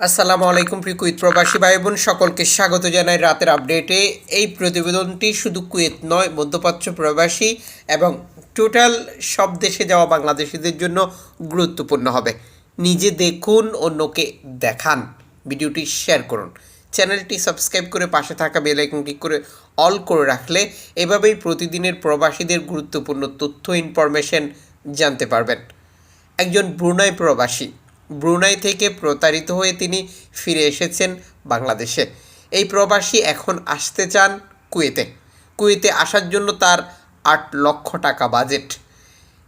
আসসালামু আলাইকুম প্রিয় কুয়েত প্রবাসী ভাই বোন সকলকে স্বাগত জানাই রাতের আপডেটে। এই প্রতিবেদনটি শুধু কুয়েত নয়, মধ্যপ্রাচ্য প্রবাসী এবং টোটাল সব দেশে যাওয়া বাংলাদেশিদের জন্য গুরুত্বপূর্ণ হবে। নিজে দেখুন, অন্যকে দেখান। ভিডিওটি শেয়ার করুন। চ্যানেলটি সাবস্ক্রাইব করে পাশে থাকা বেল আইকন ক্লিক করে অল করে রাখলে এভাবেই প্রতিদিনের প্রবাসীদের গুরুত্বপূর্ণ তথ্য, ইনফরমেশন জানতে পারবেন। একজন ব্রুনাই প্রবাসী ব্রুনাই থেকে প্রতারিত হয়ে তিনি ফিরে এসেছেন বাংলাদেশে। এই প্রবাসী এখন আসতে চান কুয়েতে। কুয়েতে আসার জন্য তার আট লক্ষ টাকা বাজেট।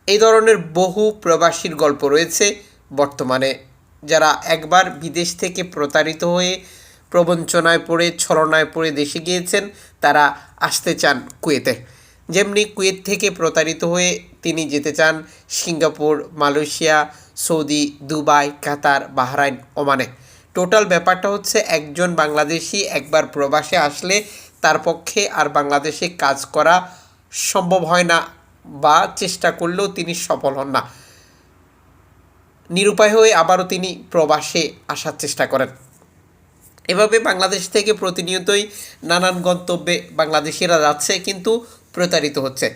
এই ধরনের বহু প্রবাসীর গল্প রয়েছে বর্তমানে, যারা একবার বিদেশ থেকে প্রতারিত হয়ে প্রবঞ্চনায় পড়ে, ছলনায় পড়ে দেশে গিয়েছেন, তারা আসতে চান কুয়েতে। যেমনি কুয়েত থেকে প্রতারিত হয়ে তিনি যেতে চান Singapore, Malaysia, Saudi, Dubai, Qatar, Bahrain, ওমানে। টোটাল ব্যাপারটা হচ্ছে একজন বাংলাদেশি একবার প্রবাসে আসলে তার পক্ষে আর বাংলাদেশে কাজ করা সম্ভব হয় না বা চেষ্টা করলেও তিনি সফল হন না। নিরুপায় হয়ে আবারও তিনি প্রবাসে আসার চেষ্টা করেন। এভাবে বাংলাদেশ থেকে প্রতিনিয়তই নানান গন্তব্যে বাংলাদেশিরা যাচ্ছে, কিন্তু প্রতারিত হচ্ছে।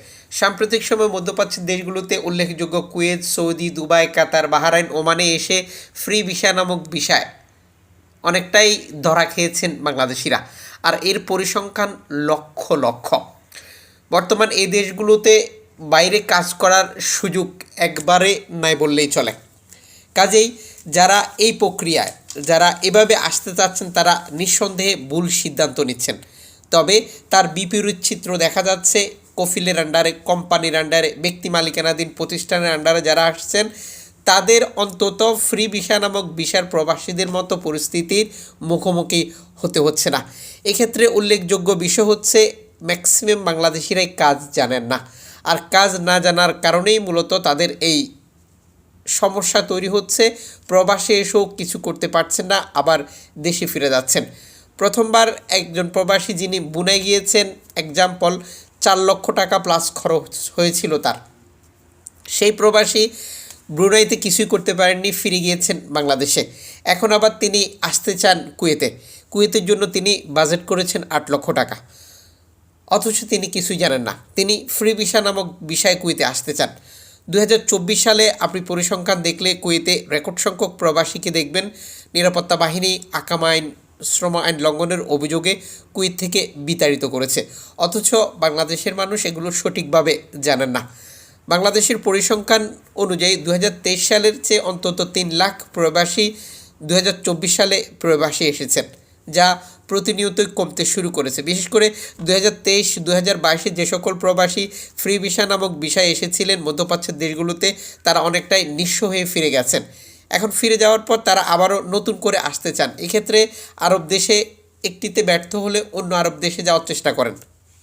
সাম্প্রতিক সময় মধ্যপ্রাচ্যের দেশগুলোতে উল্লেখযোগ্য Kuwait, Saudi, Dubai, Qatar, Bahrain, ওমানে এসে ফ্রি ভিসা নামক বিষয় অনেকটাই ধরা খেয়েছেন বাংলাদেশিরা। আর এর পরিসংখ্যান লক্ষ লক্ষ। বর্তমান এই দেশগুলোতে বাইরে কাজ করার সুযোগ একবারে নাই বললেই চলে। কাজেই যারা এই প্রক্রিয়ায়, যারা এভাবে আসতে চাচ্ছেন, তারা নিঃসন্দেহে ভুল সিদ্ধান্ত নিচ্ছেন। তবে তার বিপরীত চিত্র দেখা যাচ্ছে কফিলের আন্ডারে, কোম্পানির আন্ডারে, ব্যক্তি মালিকানাধীন প্রতিষ্ঠানের আন্ডারে যারা আসছেন, তাদের অন্তত ফ্রি ভিসা নামক ভিসার প্রবাসীদের মতো পরিস্থিতির মুখোমুখি হতে হচ্ছে না। এক্ষেত্রে উল্লেখযোগ্য বিষয় হচ্ছে ম্যাক্সিমাম বাংলাদেশিরাই কাজ জানেন না। আর কাজ না জানার কারণেই মূলত তাদের এই সমস্যা তৈরি হচ্ছে। প্রবাসে এসেও কিছু করতে পারছেন না, আবার দেশে ফিরে যাচ্ছেন। প্রথমবার একজন প্রবাসী যিনি বুনে গিয়েছেন এক্সাম্পল চার লক্ষ টাকা প্লাস খরচ হয়েছিল তার। সেই প্রবাসী ব্রুনাইতে কিছুই করতে পারেননি, ফিরে গিয়েছেন বাংলাদেশে। এখন আবার তিনি আসতে চান কুয়েতে। কুয়েতের জন্য তিনি বাজেট করেছেন আট লক্ষ টাকা। অথচ তিনি কিছুই জানেন না। তিনি ফ্রি ভিসা নামক বিষয়ে কুয়েতে আসতে চান। দু হাজার চব্বিশ সালে আপনি পরিসংখ্যান দেখলে কুয়েতে রেকর্ড সংখ্যক প্রবাসীকে দেখবেন। নিরাপত্তা বাহিনী, আকাম আইন শ্রম আইন লঙ্ঘনের অভিযোগে কুয়েত থেকে বিতাড়িত করেছে। অথচ বাংলাদেশের মানুষ এগুলো সঠিকভাবে জানেন না। বাংলাদেশের পরিসংখ্যান অনুযায়ী দু হাজার তেইশ সালের চেয়ে অন্তত তিন লাখ প্রবাসী দু হাজার চব্বিশ সালে প্রবাসী এসেছেন, যা প্রতিনিয়তই কমতে শুরু করেছে। বিশেষ করে দু হাজার তেইশ দু হাজার বাইশে যে সকল প্রবাসী ফ্রি ভিসা নামক বিষয় এসেছিলেন, মধ্যপ্রাচ্যের দেশগুলোতে তারা অনেকটাই নিঃস্ব হয়ে ফিরে গেছেন। এখন ফিরে যাওয়ার পর তারা আবারও নতুন করে আসতে চান। এক্ষেত্রে আরব দেশে একটিতে ব্যর্থ হলে অন্য আরব দেশে যাওয়ার চেষ্টা করেন।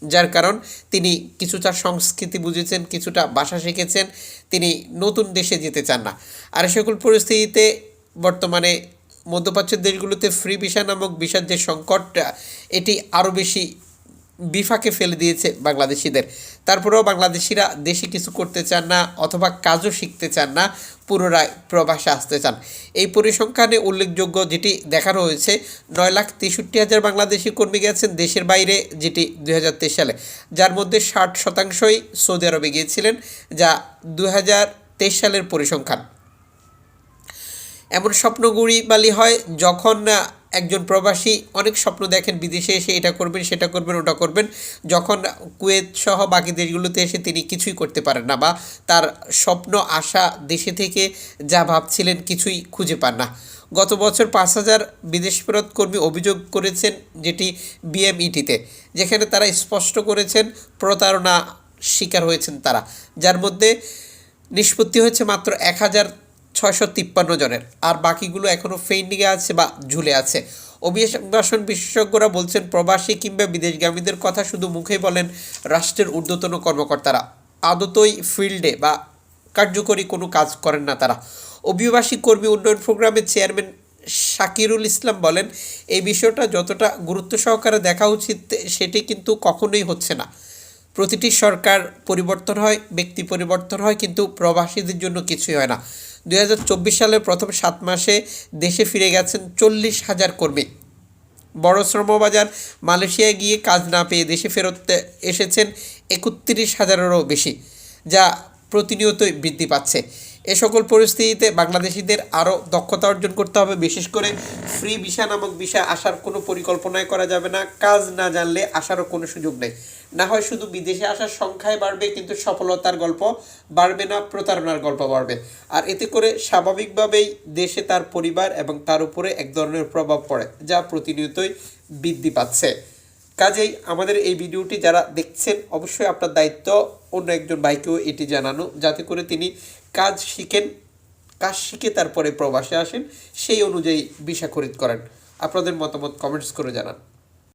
যার কারণ তিনি কিছুটা সংস্কৃতি বুঝেছেন, কিছুটা ভাষা শিখেছেন, তিনি নতুন দেশে যেতে চান না। আর সকল পরিস্থিতিতে বর্তমানে মধ্যপ্রাচ্যের দেশগুলোতে ফ্রি ভিসা নামক ভিসার যে সংকট, এটি আরও বেশি বিফাকে ফেলে দিয়েছে বাংলাদেশিদের। তারপরেও বাংলাদেশিরা দেশে কিছু করতে চান না অথবা কাজও শিখতে চান না, পুনরায় প্রবাসে আসতে চান। এই পরিসংখ্যানে উল্লেখযোগ্য যেটি দেখানো হয়েছে, নয় লাখ তেষট্টি হাজার বাংলাদেশি কর্মী গেছেন দেশের বাইরে যেটি দুই হাজার তেইশ সালে। যার মধ্যে ষাট শতাংশই সৌদি আরবে গিয়েছিলেন, যা দু হাজার তেইশ সালের পরিসংখ্যান। এমন স্বপ্নগুড়ি বালি হয় যখন একজন প্রবাসী অনেক স্বপ্ন দেখেন, বিদেশে এসে এটা করবেন, সেটা করবেন, ওটা করবেন। যখন কুয়েত সহ বাকি দেশগুলোতে এসে তিনি কিছুই করতে পারেন না বা তার স্বপ্ন, আশা দেশে থেকে যা ভাবছিলেন কিছুই খুঁজে পান না। গত বছর পাঁচ হাজার বিদেশ কর্মী অভিযোগ করেছেন যেটি বিএমইটিতে, যেখানে তারা স্পষ্ট করেছেন প্রতারণা শিকার হয়েছেন তারা, যার মধ্যে নিষ্পত্তি হয়েছে মাত্র এক হাজার ছয়শো তিপ্পান্ন জনের। আর বাকিগুলো এখনও ফেন্ডিংয়ে আছে বা ঝুলে আছে। অভিবাসন বিশেষজ্ঞরা বলছেন, প্রবাসী কিংবা বিদেশগামীদের কথা শুধু মুখে বলেন রাষ্ট্রের ঊর্ধ্বতন কর্মকর্তারা। আদতই ফিল্ডে বা কার্যকরী কোনো কাজ করেন না তারা। অভিবাসী কর্মী উন্নয়ন প্রোগ্রামের চেয়ারম্যান শাকিরুল ইসলাম বলেন, এই বিষয়টা যতটা গুরুত্ব সহকারে দেখা উচিত, সেটি কিন্তু কখনোই হচ্ছে না। প্রতিটি সরকার পরিবর্তন হয়, ব্যক্তি পরিবর্তন হয়, কিন্তু প্রবাসীদের জন্য কিছুই হয় না। দুই সালের প্রথম সাত মাসে দেশে ফিরে গেছেন চল্লিশ হাজার কর্মী। বড় শ্রমবাজার মালয়েশিয়ায় গিয়ে কাজ না পেয়ে দেশে ফেরত এসেছেন একত্রিশ হাজারেরও বেশি, যা প্রতিনিয়তই বৃদ্ধি পাচ্ছে। এ সকল পরিস্থিতিতে বাংলাদেশিদের আরও দক্ষতা অর্জন করতে হবে। বিশেষ করে ফ্রি ভিসা নামক বিষয় আসার কোনো পরিকল্পনাই করা যাবে না। কাজ না জানলে আসারও কোনো সুযোগ নেই। না হয় শুধু বিদেশে আসার সংখ্যায় বাড়বে, কিন্তু সফলতার গল্প বাড়বে না, প্রতারণার গল্প বাড়বে। আর এতে করে স্বাভাবিকভাবেই দেশে তার পরিবার এবং তার উপরে এক ধরনের প্রভাব পড়ে, যা প্রতিনিয়তই বৃদ্ধি পাচ্ছে। কাজেই আমাদের এই ভিডিওটি যারা দেখছেন, অবশ্যই আপনার দায়িত্ব অন্য একজন ভাইকেও এটি জানানো, যাতে করে তিনি কাজ শিখেন, কাজ শিখে তারপরে প্রবাসে আসেন, সেই অনুযায়ী ভিসা খরিদ করেন। আপনাদের মতামত কমেন্টস করে জানান।